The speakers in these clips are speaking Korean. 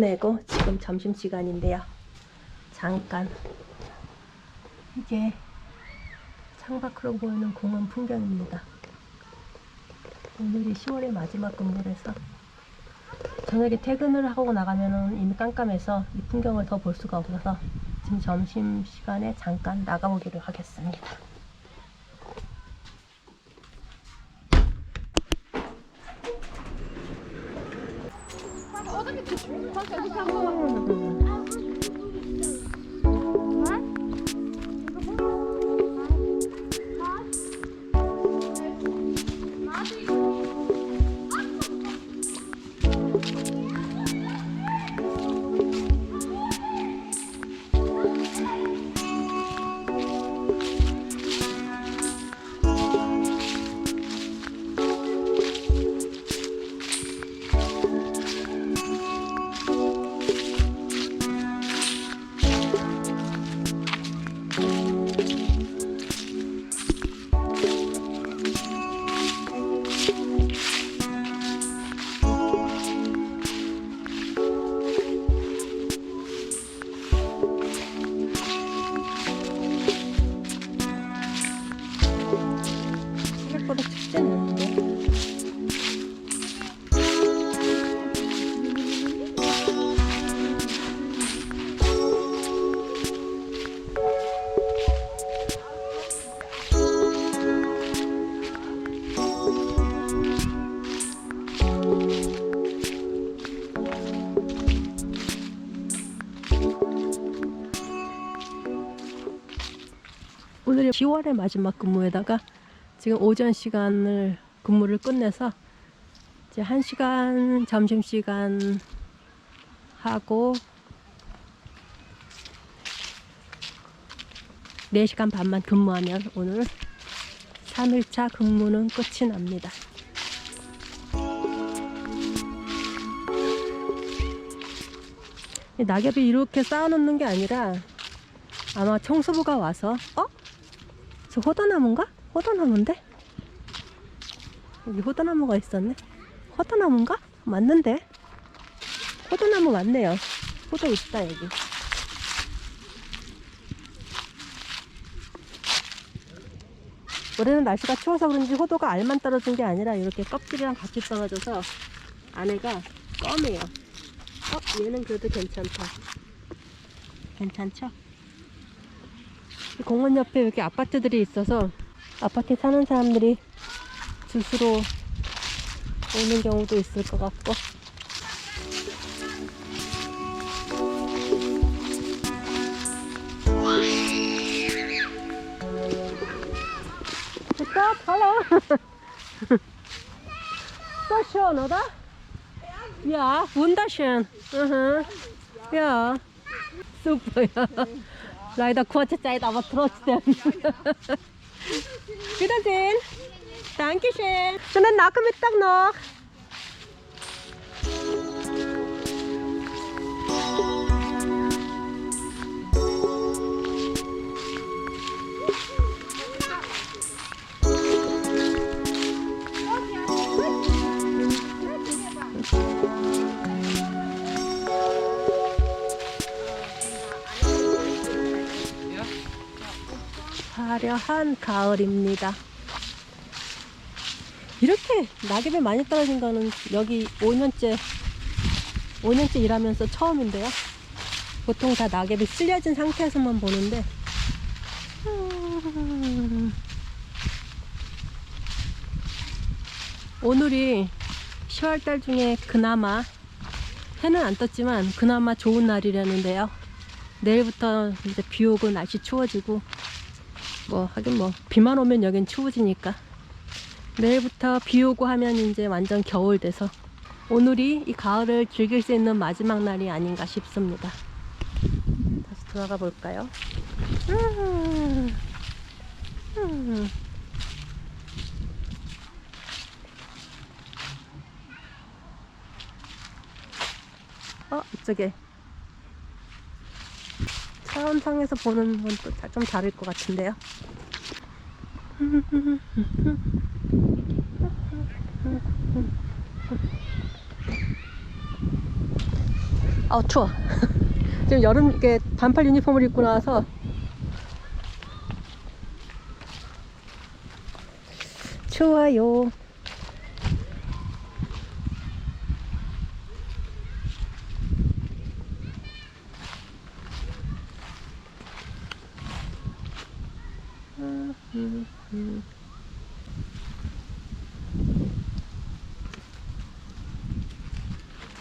끝내고 지금 점심시간인데요. 잠깐 이게 창밖으로 보이는 공원 풍경입니다. 오늘이 10월의 마지막 근무라서 저녁에 퇴근을 하고 나가면은 이미 깜깜해서 이 풍경을 더 볼 수가 없어서 지금 점심 시간에 잠깐 나가보기로 하겠습니다. 放学去上课 오늘이 10월의 마지막 근무에다가 지금 오전 시간을 근무를 끝내서 이제 1시간 점심시간 하고 4시간 반만 근무하면 오늘 3일차 근무는 끝이 납니다. 이 낙엽이 이렇게 쌓아놓는 게 아니라 아마 청소부가 와서 어? 저 호다나무인가? 호다나무인데? 여기 호다나무가 있었네. 호다나무인가? 맞는데? 호다나무 맞네요. 호도 있다 여기. 올해는 날씨가 추워서 그런지 호도가 알만 떨어진 게 아니라 이렇게 껍질이랑 같이 떨어져서 안에가 껌이에요. 어, 얘는 그래도 괜찮다. 괜찮죠? 이 공원 옆에 이렇게 아파트들이 있어서 아파트에 사는 사람들이 주스로 오는 경우도 있을 것 같고 Stop, hallo. So schön, oder? Ja, wunderschön. Mhm. Ja, super, ja. Leider kurze Zeit, aber trotzdem. Wiedersehen. Dankeschön. Schönen Nachmittag noch. 화려한 가을입니다. 이렇게 낙엽이 많이 떨어진 거는 여기 5년째, 5년째 일하면서 처음인데요. 보통 다 낙엽이 쓸려진 상태에서만 보는데, 음, 오늘이 10월달 중에 그나마 해는 안 떴지만 그나마 좋은 날이라는데요. 내일부터 이제 비 오고 날씨 추워지고 뭐 하긴 뭐 비만 오면 여긴 추워지니까 내일부터 비 오고 하면 이제 완전 겨울 돼서 오늘이 이 가을을 즐길 수 있는 마지막 날이 아닌가 싶습니다. 다시 들어가 볼까요? 음, 음. 어 이쪽에 차원상에서 보는 건 또 좀 다를 것 같은데요. 아우 추워. 지금 여름 이게 반팔 유니폼을 입고 나와서 추워요.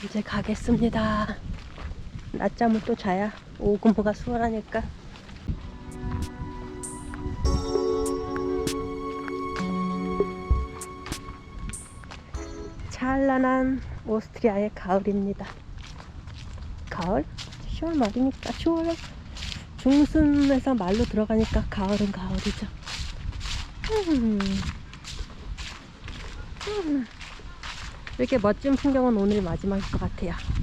이제 가겠습니다. 낮잠을 또 자야 오후 근무가 수월하니까. 찬란한 오스트리아의 가을입니다. 가을? 10월 말이니까 10월 중순에서 말로 들어가니까 가을은 가을이죠. 이렇게 멋진 풍경은 오늘 마지막일 것 같아요.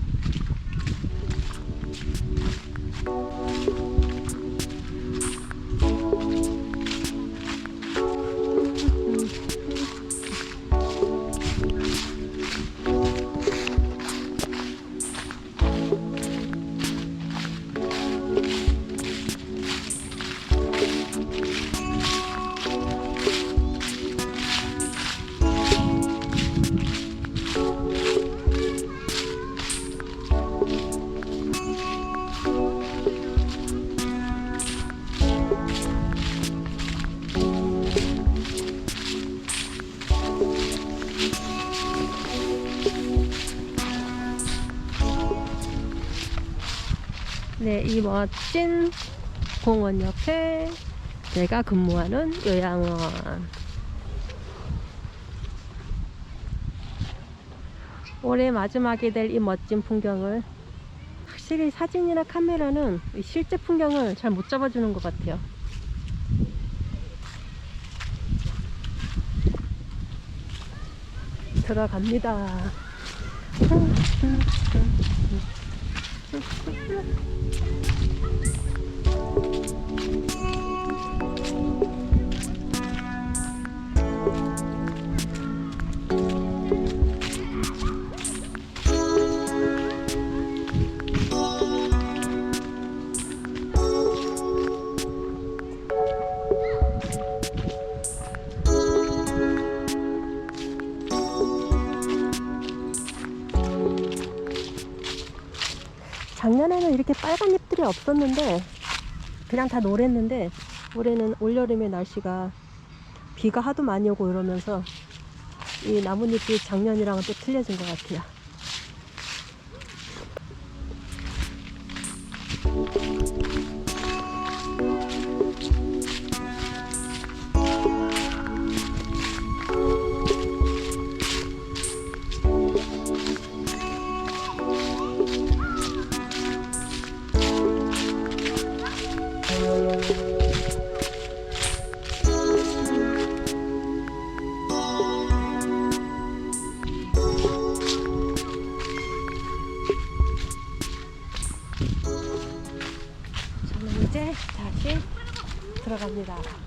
네, 이 멋진 공원 옆에 제가 근무하는 요양원. 올해 마지막이 될 이 멋진 풍경을 확실히 사진이나 카메라는 이 실제 풍경을 잘 못 잡아주는 것 같아요. 들어갑니다. 이렇게 빨간 잎들이 없었는데 그냥 다 노랬는데 올해는 올여름에 날씨가 비가 하도 많이 오고 이러면서 이 나뭇잎이 작년이랑은 또 틀려진 것 같아요. 들어갑니다.